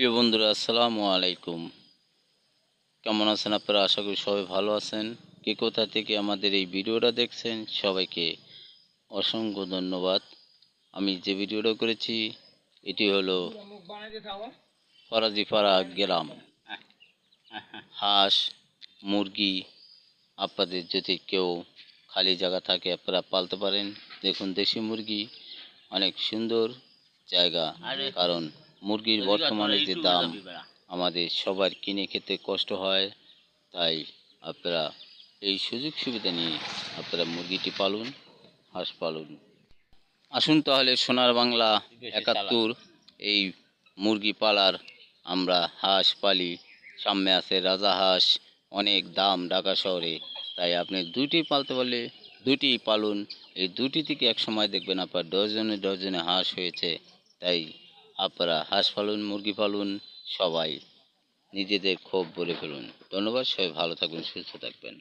প্রিয় বন্ধুরা আসসালামু আলাইকুম। কেমন আছেন আপনারা? আশা করি সবাই ভালো আছেন। কে কোথা থেকে আমাদের এই ভিডিওটা দেখছেন সবাইকে অসংখ্য ধন্যবাদ। আমি যে ভিডিওটা করেছি এটি হলো ফরাজিপাড়া গ্রাম। হাঁস মুরগি আপনাদের যদি কেউ খালি জায়গা থাকে আপনারা পালতে পারেন। দেখুন দেশি মুরগি অনেক সুন্দর জায়গা কারণ মুরগির বর্তমানে যে দাম আমাদের সবার কিনে খেতে কষ্ট হয় তাই আপনারা এই সুযোগ সুবিধা নিয়ে আপনারা মুরগিটি পালুন হাঁস পালুন। আসুন তাহলে সোনার বাংলা একাত্তর এই মুরগি পালার আমরা হাঁস পালি সামনে আছে রাজা হাঁস অনেক দাম ঢাকা শহরে তাই আপনি দুটি পালতে পারলে দুটি পালুন। এই দুটি থেকে এক সময় দেখবেন আপনার ডজনে ডজনে হাঁস হয়েছে তাই আপনারা হাঁস পালন, মুরগি পালন সবাই নিজেদের ক্ষোভ বলে ফেলুন। ধন্যবাদ, সবাই ভালো থাকবেন, সুস্থ থাকবেন।